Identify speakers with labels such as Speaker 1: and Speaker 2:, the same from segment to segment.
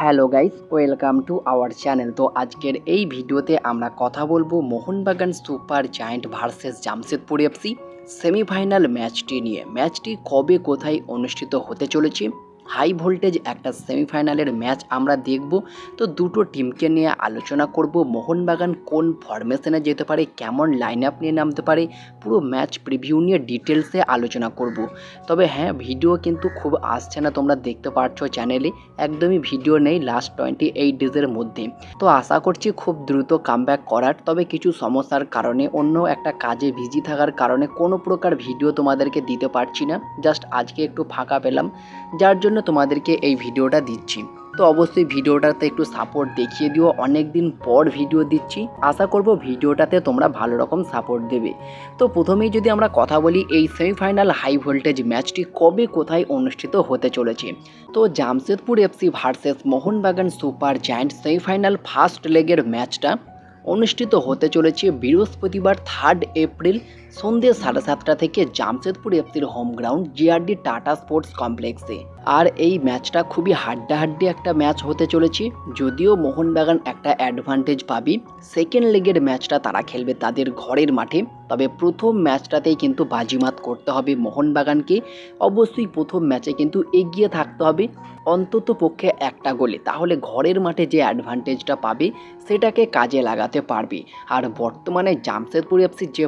Speaker 1: Hello guys, welcome to our channel. তো আজকের এই ভিডিওতে আমরা কথা বলব Mohun Bagan super giant versus Jamshedpur FC semifinal ম্যাচটি নিয়ে। ম্যাচটি কবে, কোথায় অনুষ্ঠিত হতে চলেছে? হাই ভোল্টেজ একটা সেমিফাইনালের ম্যাচ আমরা দেখব। তো দুটো টিমকে নিয়ে আলোচনা করব। মোহনবাগান কোন ফরমেশনে যেতে পারে, কেমন লাইন আপ নিয়ে নামতে পারে, পুরো ম্যাচ প্রিভিউ নিয়ে ডিটেলসে আলোচনা করব। তবে হ্যাঁ ভিডিও কিন্তু খুব আসছে না, তোমরা দেখতে পাচ্ছ চ্যানেলে একদমই ভিডিও নেই লাস্ট টোয়েন্টি এইট ডেজের মধ্যে। তো আশা করছি খুব দ্রুত কামব্যাক করার, তবে কিছু সমস্যার কারণে, অন্য একটা কাজে বিজি থাকার কারণে কোনো প্রকার ভিডিও তোমাদেরকে দিতে পারছি না। জাস্ট আজকে একটু ফাঁকা পেলাম। যার জন্য তোমাদেরকে এই ভিডিওটা দিচ্ছি। তো অবশ্যই ভিডিওটাতে একটু সাপোর্ট দেখিয়ে দিও। অনেক দিন পর ভিডিও দিচ্ছি। আশা করব ভিডিওটাতে তোমরা ভালো রকম সাপোর্ট দেবে। তো প্রথমেই যদি আমরা কথা বলি, এই সেমিফাইনাল হাই ভোল্টেজ ম্যাচটি কবে কোথায় অনুষ্ঠিত হতে চলেছে? তো Jamshedpur FC versus Mohun Bagan super giant semifinal first লেগের ম্যাচটা অনুষ্ঠিত হতে চলেছে বৃহস্পতিবার থার্ড এপ্রিল সন্ধ্যে সাড়ে সাতটা থেকে জামশেদপুর এফসির home ground JRD Tata sports কমপ্লেক্সে আর এই ম্যাচটা খুবই হাড্ডাহাড্ডি একটা ম্যাচ হতে চলেছে। যদিও মোহনবাগান একটা অ্যাডভান্টেজ পাবি। সেকেন্ড লেগের ম্যাচটা তারা খেলবে তাদের ঘরের মাঠে। তবে প্রথম ম্যাচটাতেই কিন্তু বাজিমাত করতে হবে মোহনবাগানকে। অবশ্যই প্রথম ম্যাচে কিন্তু এগিয়ে থাকতে হবে। অন্তত পক্ষে একটা গোলে। তাহলে ঘরের মাঠে যে অ্যাডভান্টেজটা পাবে, সেটাকে কাজে লাগাতে পারবে। আর বর্তমানে জামশেদপুর এফসির যে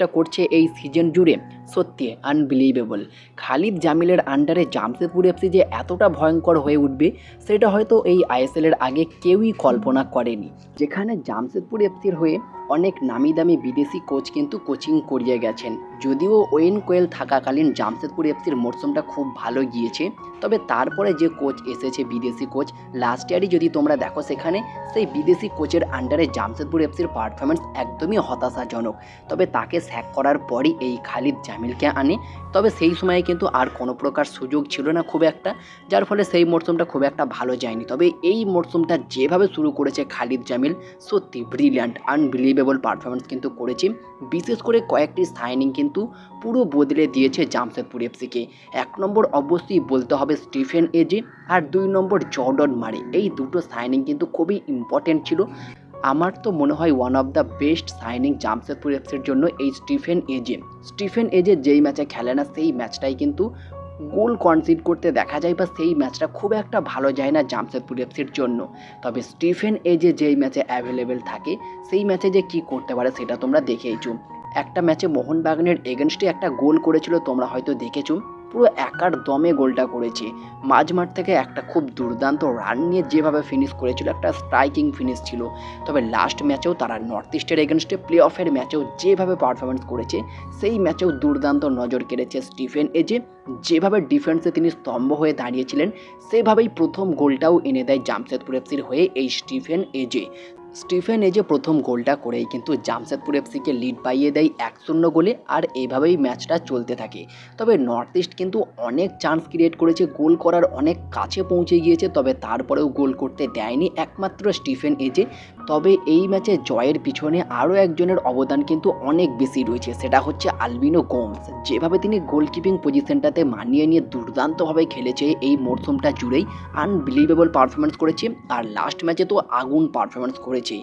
Speaker 1: পারফরমেন্সটা করছে এই সিজন জুড়ে। সত্যি আনবিলিভেবল খালিদ জামিলের আন্ডারে জামশেদপুর এফসি যে এতটা ভয়ঙ্কর হয়ে উঠবে, সেটা হয়তো এই আইএসএলের আগে কেউই কল্পনা করেনি। যেখানে জামশেদপুর এফসির হয়ে অনেক নামি দামি বিদেশি কোচ কিন্তু কোচিং করিয়ে গেছেন। যদিও ওয়েন কোয়েল থাকাকালীন জামশেদপুর এফসির মরশুমটা খুব ভালো গিয়েছে তবে তারপরে যে কোচ এসেছে বিদেশি কোচ লাস্ট ইয়ারই যদি তোমরা দেখো সেখানে, সেই বিদেশি কোচের আন্ডারে জামশেদপুর এফসির পারফরমেন্স একদমই হতাশাজনক। তবে তাকে স্যাক করার পরই এই খালিদ জামিলকে আনে। তবে সেই সময়ে কিন্তু আর কোনো প্রকার সুযোগ ছিল না খুব একটা, যার ফলে সেই মরশুমটা খুব একটা ভালো যায়নি। তবে এই মরশুমটা যেভাবে শুরু করেছে খালিদ জামিল, সত্যি ব্রিলিয়ান্ট আনবিলিভেবল পারফরমেন্স কিন্তু করেছে। বিশেষ করে কয়েকটি সাইনিং কিন্তু পুরো বদলে দিয়েছে জামশেদপুর এফসিকে এক নম্বর অবশ্যই বলতে হবে স্টিফেন এজে আর দুই নম্বর জর্ডন মারে। এই দুটো সাইনিং কিন্তু খুবই ইম্পর্টেন্ট ছিল। আমার তো মনে হয় one of the best signing Jamshedpur এফসির জন্য এই স্টিফেন এজে। স্টিফেন এজে যেই ম্যাচে খেলে না, সেই ম্যাচটাই কিন্তু গোল কনসিড করতে দেখা যায় বা সেই ম্যাচটা খুব একটা ভালো যায় না জামশেদপুর এফসির জন্য। তবে স্টিফেন এজে যেই ম্যাচে অ্যাভেলেবেল থাকে, সেই ম্যাচে যে কি করতে পারে সেটা তোমরা দেখেইছো। একটা ম্যাচে মোহনবাগানের এগেনস্টে একটা গোল করেছিল, তোমরা হয়তো দেখেছ। পুরো একার দমে গোলটা করেছে। মাঝমাঠ থেকে একটা খুব দুর্দান্ত রান নিয়ে যেভাবে ফিনিশ করেছিল, একটা স্ট্রাইকিং ফিনিশ ছিল। তবে লাস্ট ম্যাচেও তারা নর্থ ইস্টের এগেনস্টে প্লে অফের ম্যাচেও যেভাবে পারফরমেন্স করেছে, সেই ম্যাচেও দুর্দান্ত নজর কেড়েছে স্টিফেন এজে যেভাবে ডিফেন্সে তিনি স্তম্ভ হয়ে দাঁড়িয়েছিলেন, সেভাবেই প্রথম গোলটাও এনে দেয় জামশেদপুর এফসির হয়ে এই স্টিফেন এজে স্টিফেন এই যে প্রথম গোলটা করেই কিন্তু জামশেদপুর এফসিকে লিড পাইয়ে দেয় এক শূন্য গোলে আর এইভাবেই ম্যাচটা চলতে থাকে। তবে নর্থ ইস্ট কিন্তু অনেক চান্স ক্রিয়েট করেছে, গোল করার অনেক কাছে পৌঁছে গিয়েছে, তবে তারপরেও গোল করতে দেয়নি একমাত্র স্টিফেন এজে তবে এই ম্যাচে জয়ের পিছনে আরও একজনের অবদান কিন্তু অনেক বেশি রয়েছে, সেটা হচ্ছে আলবিনো গোমস। যেভাবে তিনি গোলকিপিং পজিশনটাতে মানিয়ে নিয়ে দুর্দান্তভাবে খেলেছে, এই মরশুমটা জুড়েই আনবিলিভেবল পারফরমেন্স করেছে আর লাস্ট ম্যাচে তো আগুন পারফরমেন্স করেছে।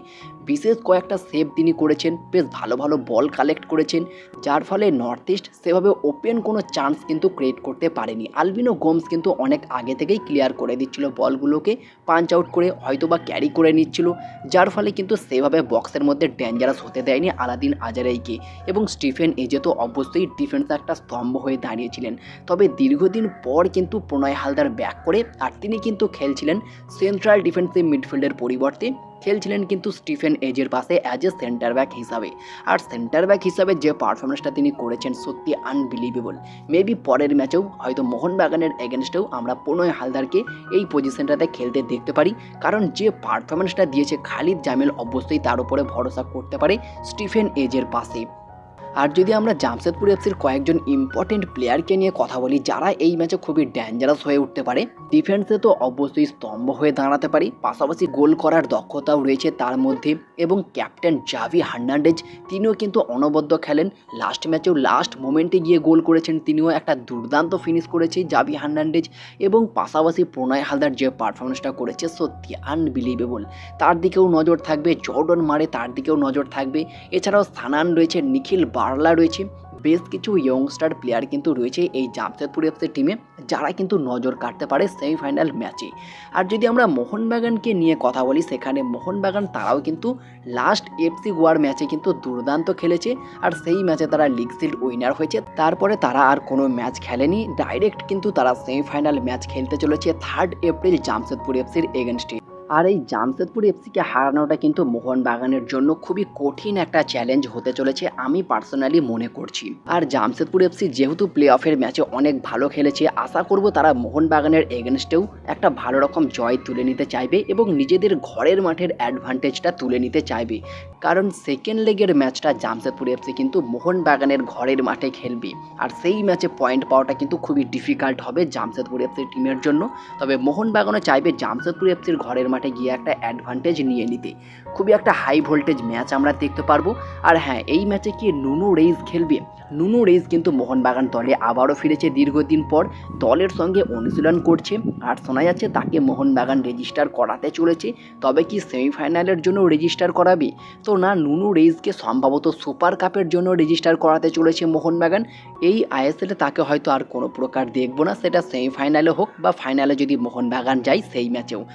Speaker 1: বিশেষ কয়েকটা সেভ তিনি করেছেন, বেশ ভালো ভালো বল কালেক্ট করেছেন, যার ফলে নর্থ ইস্ট সেভাবে ওপেন কোনো চান্স কিন্তু ক্রিয়েট করতে পারেনি। আলবিনো গোমস কিন্তু অনেক আগে থেকেই ক্লিয়ার করে দিচ্ছিল বলগুলোকে পাঞ্চ আউট করে হয়তো বা ক্যারি করে নিচ্ছিল, যার ফলে কিন্তু সেভাবে বক্সের মধ্যে ডেঞ্জারাস হতে দেয়নি আলাদিন আজারাইকে। এবং স্টিফেন এজে তো অবশ্যই ডিফেন্সে একটা স্তম্ভ হয়ে দাঁড়িয়েছিলেন। তবে দীর্ঘদিন পর কিন্তু প্রণয় হালদার ব্যাক করে আর তিনি কিন্তু খেলছিলেন সেন্ট্রাল ডিফেন্সিভ মিডফিল্ডের পরিবর্তে। খেলছিলেন কিন্তু স্টিফেন এজের পাশে অ্যাজ এ সেন্টার ব্যাক হিসাবে। আর সেন্টার ব্যাক হিসাবে যে পারফরমেন্সটা তিনি করেছেন সত্যি আনবিলিভেবল মেবি পরের ম্যাচেও হয়তো মোহনবাগানের এগেনস্টেও আমরা প্রণয় হালদারকে এই পজিশনটাতে খেলতে দেখতে পারি। কারণ যে পারফরমেন্সটা দিয়েছে খালিদ জামিল অবশ্যই তার উপরে ভরসা করতে পারে স্টিফেন এজের পাশে। আর যদি আমরা জামশেদপুর এফসির কয়েকজন ইম্পর্টেন্ট প্লেয়ারকে নিয়ে কথা বলি, যারা এই ম্যাচে খুবই ডেঞ্জারাস হয়ে উঠতে পারে ডিফেন্সে তো অবশ্যই স্তম্ভ হয়ে দাঁড়াতে পারি। পাশাপাশি গোল করার দক্ষতাও রয়েছে তার মধ্যে এবং ক্যাপ্টেন জাভি হার্নান্ডেজ তিনিও কিন্তু অনবদ্য খেলেন। লাস্ট ম্যাচেও লাস্ট মোমেন্টে গিয়ে গোল করেছেন, তিনিও একটা দুর্দান্ত ফিনিশ করেছে জাভি হার্নান্ডেজ এবং পাশাপাশি প্রণয় হালদার যে পারফরমেন্সটা করেছে, সত্যি আনবিলিভেবল তার দিকেও নজর থাকবে, জর্ডন মারে তার দিকেও নজর থাকবে। এছাড়াও স্থানান রয়েছে নিখিল বার্লা রয়েছে। বেশ কিছু ইয়ংস্টার প্লেয়ার কিন্তু রয়েছে এই জামশেদপুর এফসির টিমে যারা কিন্তু নজর কাটতে পারে সেমিফাইনাল ম্যাচে আর যদি আমরা মোহনবাগানকে নিয়ে কথা বলি, সেখানে মোহনবাগান তারাও কিন্তু লাস্ট এফসি গোয়ার ম্যাচে কিন্তু দুর্দান্ত খেলেছে। আর সেই ম্যাচে তারা লিগ শিল্ড উইনার হয়েছে। তারপরে তারা আর কোনো ম্যাচ খেলেনি। ডাইরেক্ট কিন্তু তারা সেমিফাইনাল ম্যাচ খেলতে চলেছে থার্ড এপ্রিল জামশেদপুর এফসির এগেনস্টে আর এই জামশেদপুর এফসিকে হারানোটা কিন্তু মোহনবাগানের জন্য খুবই কঠিন একটা চ্যালেঞ্জ হতে চলেছে আমি পার্সোনালি মনে করছি। আর জামশেদপুর এফসি যেহেতু প্লে অফের ম্যাচে অনেক ভালো খেলেছে, আশা করব তারা মোহনবাগানের এগেনস্টেও একটা ভালো রকম জয় তুলে নিতে চাইবে এবং নিজেদের ঘরের মাঠের অ্যাডভান্টেজটা তুলে নিতে চাইবে। কারণ সেকেন্ড লেগের ম্যাচটা জামশেদপুর এফসি কিন্তু মোহনবাগানের ঘরের মাঠে খেলবে। আর সেই ম্যাচে পয়েন্ট পাওয়াটা কিন্তু খুবই ডিফিকাল্ট হবে জামশেদপুর এফসি টিমের জন্য। তবে মোহনবাগানও চাইবে জামশেদপুর এফসির ঘরের গিয়ে একটা অ্যাডভান্টেজ নিয়ে নিতে। খুবই একটা হাই ভোল্টেজ ম্যাচ আমরা দেখতে পারব। আর হ্যাঁ এই ম্যাচে কি নুনু রেইস খেলবে? নুনু রেইস কিন্তু মোহনবাগান দলে আবারও ফিরেছে দীর্ঘদিন পর। দলের সঙ্গে অনুশীলন করছে আর শোনা যাচ্ছে তাকে মোহনবাগান রেজিস্টার করাতে চলেছে। তবে কি সেমিফাইনালের জন্য রেজিস্টার করাবে? তো না, নুনু রেইসকে সম্ভবত সুপার কাপের জন্য রেজিস্টার করাতে চলেছে মোহনবাগান। এই আইএসএলে তাকে হয়তো আর কোনো প্রকার দেখব না। সেটা সেমিফাইনালে হোক বা ফাইনালে যদি মোহনবাগান যায় সেই ম্যাচেও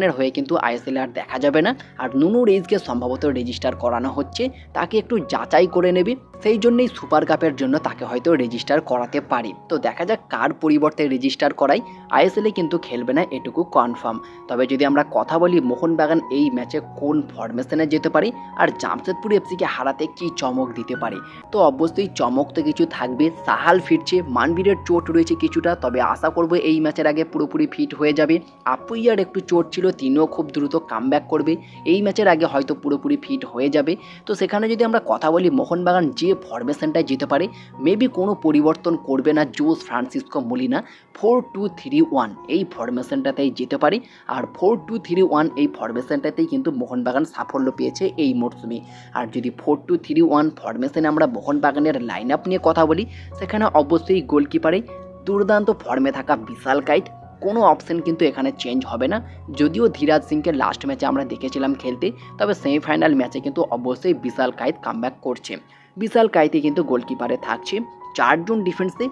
Speaker 1: মোহনবাগানের হয়ে কিন্তু আইএসএল আর দেখা যাবে না। আর নুনু রেইসকে সম্ভবত রেজিস্টার করানো হচ্ছে। তাকে একটু যাচাই করে নেবে। সেই জন্যই সুপার কাপের জন্য তাকে হয়তো রেজিস্টার করাতে পারি। তো দেখা যাক কার পরিবর্তে রেজিস্টার করাই। আইএসএলে কিন্তু খেলবে না, এটুকু কনফার্ম তবে যদি আমরা কথা বলি মোহনবাগান এই ম্যাচে কোন ফরমেশনে যেতে পারে? আর জামশেদপুর এফসিকে হারাতে কি চমক দিতে পারে? তো অবশ্যই চমক তো কিছু থাকবে। সাহাল ফিরছে, মানবীরের চোট রয়েছে কিছুটা। তবে আশা করব এই ম্যাচের আগে পুরোপুরি ফিট হয়ে যাবে। আপুইয়ার একটু চোট ছিল তিনিও খুব দ্রুত কামব্যাক করবে। এই ম্যাচের আগে হয়তো পুরোপুরি ফিট হয়ে যাবে। তো সেখানে যদি আমরা কথা বলি, মোহনবাগান যে ফরমেশনটায় যেতে পারে মেবি কোনো পরিবর্তন করবে না Jose Francisco Molina. Four two three one এই ফরমেশনটাতেই যেতে পারে। আর ফোর টু থ্রি ওয়ান এই ফরমেশনটাতেই কিন্তু মোহনবাগান সাফল্য পেয়েছে এই মরশুমে আর যদি ফোর টু থ্রি ওয়ান ফরমেশনে আমরা মোহনবাগানের লাইন আপ নিয়ে কথা বলি, সেখানে অবশ্যই গোলকিপারে দুর্দান্ত ফর্মে থাকা বিশাল কাইট কোনো অপশন কিন্তু এখানে চেঞ্জ হবে না। যদিও ধীরাজ সিংকে লাস্ট ম্যাচে আমরা দেখেছিলাম খেলতে, তবে সেমিফাইনাল ম্যাচে কিন্তু অবশ্যই বিশাল কায়েত কামব্যাক করছে। বিশাল কায়েতে কিন্তু গোলকিপারে থাকছে চারজন ডিফেন্সে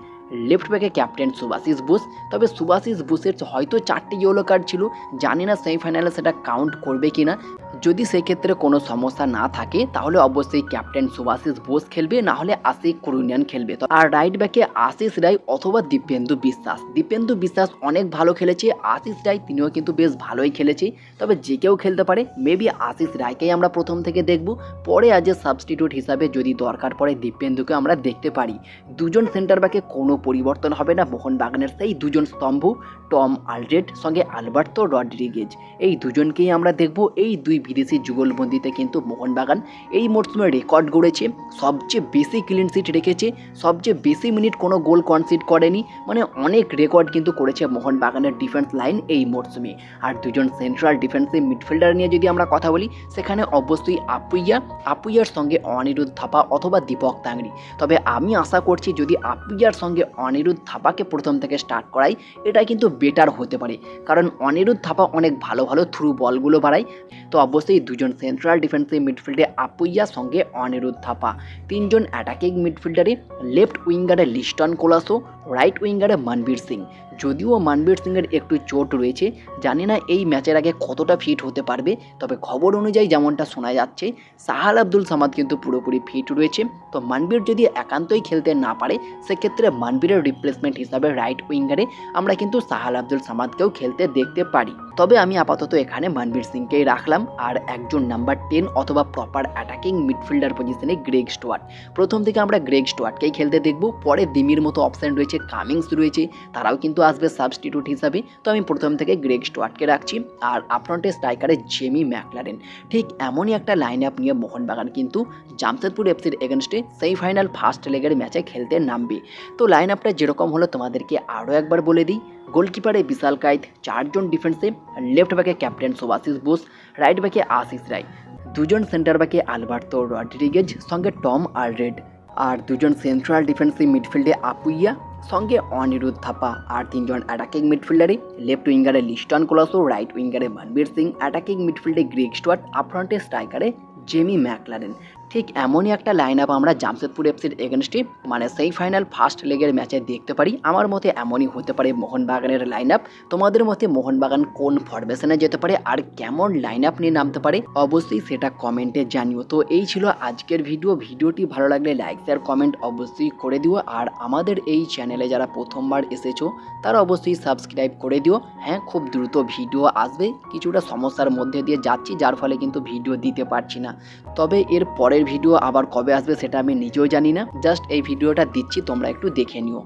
Speaker 1: লেফট ব্যাকে ক্যাপ্টেন সুভাশিস বোস। তবে সুভাশিস বোসের হয়তো চারটি ইয়েলো কার্ড ছিল, জানি না সেমিফাইনালে সেটা কাউন্ট করবে কি না যদি সেক্ষেত্রে কোনো সমস্যা না থাকে, তাহলে অবশ্যই ক্যাপ্টেন সুভাশিস বোস খেলবে, না হলে আশিক কুরুনিয়ান খেলবে। আর রাইট ব্যাকে আশিস রায় অথবা দীপেন্দু বিশ্বাস। দীপেন্দু বিশ্বাস অনেক ভালো খেলেছে, আশিস রায় তিনিও কিন্তু বেশ ভালোই খেলেছে। তবে যে কেউ খেলতে পারে মেবি আশিস রায়কেই আমরা প্রথম থেকে দেখব। পরে আজ সাবস্টিটিউট হিসাবে যদি দরকার পড়ে দীপেন্দুকে আমরা দেখতে পারি। দুজন সেন্টার ব্যাকে কোনো পরিবর্তন হবে না মোহনবাগানের সেই দুজন স্তম্ভ, টম আলড্রেড, সঙ্গে আলবার্তো রড্রিগেজ। এই দুজনকেই আমরা দেখব, এই দুই বিদেশি যুগলবন্দিতে কিন্তু মোহনবাগান এই মরশুমে রেকর্ড গড়েছে। সবচেয়ে বেশি ক্লিন সিট রেখেছে, সবচেয়ে বেশি মিনিট কোনো গোল কনসিড করেনি মানে অনেক রেকর্ড কিন্তু করেছে মোহনবাগানের ডিফেন্স লাইন এই মরশুমে। আর দুজন সেন্ট্রাল ডিফেন্সিভ মিডফিল্ডার নিয়ে যদি আমরা কথা বলি, সেখানে অবশ্যই আপুইয়া, আপুইয়ার সঙ্গে অনিরুদ্ধ থাপা অথবা দীপক তাংরি তবে আমি আশা করছি যদি আপুইয়ার সঙ্গে অনিরুদ্ধ থাপাকে প্রথম থেকে স্টার্ট করাই, এটা কিন্তু বেটার হতে পারে। কারণ অনিরুদ্ধ থাপা অনেক ভালো ভালো থ্রু বলগুলো বাড়ায়। তো অবশ্যই দুজন সেন্ট্রাল ডিফেন্সিভ মিডফিল্ডে আপুইয়া সঙ্গে অনিরুদ্ধ থাপা। তিনজন অ্যাটাকিং মিডফিল্ডারে লেফট উইঙ্গারে লিস্টন কোলাসো রাইট উইঙ্গারে মনবীর সিং। যদিও মানবীর সিংয়ের একটু চোট রয়েছে, জানি না এই ম্যাচের আগে কতটা ফিট হতে পারবে, তবে খবর অনুযায়ী যেমনটা শোনা যাচ্ছে, সাহাল আব্দুল সামাদ কিন্তু পুরোপুরি ফিট রয়েছে। তো মানবীর যদি একান্তই খেলতে না পারে, সেক্ষেত্রে মানবীরের রিপ্লেসমেন্ট হিসাবে রাইট উইঙ্গারে আমরা কিন্তু সাহাল আব্দুল সামাদকেও খেলতে দেখতে পারি। তবে আমি আপাতত এখানে মানবীর সিংকেই রাখলাম, আর একজন নাম্বার টেন অথবা প্রপার অ্যাটাকিং মিডফিল্ডার পজিশনে গ্রেগ স্টুয়ার্ট প্রথম থেকে আমরা গ্রেগ স্টুয়ার্টকেই খেলতে দেখব, পরে দিমির মতো অপশান রয়েছে কামিংস রয়েছে, তারাও কিন্তু আসবে সাবস্টিটিউট হিসাবে তো আমি প্রথম থেকে গ্রেগ স্টুয়ার্টকে রাখছি। আর আপফ্রন্টে স্ট্রাইকারে জেমি ম্যাকলারেন ঠিক এমনই একটা লাইন আপ নিয়ে মোহনবাগান কিন্তু জামশেদপুর এফসির এগেনস্টে সেমিফাইনাল ফার্স্ট লেগের ম্যাচে খেলতে নামবে। তো লাইন আপটা যেরকম হলো তোমাদেরকে আরও একবার বলে দিই। গোলকিপারে বিশাল কাইত, চারজন ডিফেন্সে লেফট ব্যাকে ক্যাপ্টেন সোবাসিস বোস রাইট ব্যাকে আশিস রায়। দুজন সেন্টার ব্যাকে আলবার্তো রড্রিগেজ, সঙ্গে টম আর রেড আর দুজন সেন্ট্রাল ডিফেন্সিভ মিডফিল্ডে আপুইয়া সঙ্গে অনিরুদ্ধ থাপা আর তিনজন অ্যাটাকিং মিডফিল্ডারে লেফট উইঙ্গারে লিস্টন কোলাসো রাইট উইঙ্গারে মনবীর সিং অ্যাটাকিং মিডফিল্ডে গ্রিক স্টুয়ার্ট আপফ্রন্টে স্ট্রাইকারে জেমি ম্যাকলারেন। ঠিক এমনই একটা লাইন আপ আমরা জামশেদপুর এফসির এগেনস্টে মানে সেই ফাইনাল ফার্স্ট লেগের ম্যাচে দেখতে পারি। আমার মতে এমনই হতে পারে মোহনবাগানের লাইন আপ তোমাদের মতে মোহনবাগান কোন ফরমেশনে যেতে পারে আর কেমন লাইন আপ নিয়ে নামতে পারে? অবশ্যই সেটা কমেন্টে জানিও। তো এই ছিল আজকের ভিডিও ভিডিওটি ভালো লাগলে লাইক শেয়ার কমেন্ট অবশ্যই করে দিও। আর আমাদের এই চ্যানেলে যারা প্রথমবার এসেছ, তারা অবশ্যই সাবস্ক্রাইব করে দিও। হ্যাঁ খুব দ্রুত ভিডিও আসবে। কিছুটা সমস্যার মধ্যে দিয়ে যাচ্ছি, যার ফলে কিন্তু ভিডিও দিতে পারছি না। তবে এর পরের ভিডিও আবার কবে আসবে সেটা আমি নিজেও জানি না। জাস্ট এই ভিডিওটা দিচ্ছি, তোমরা একটু দেখে নিও।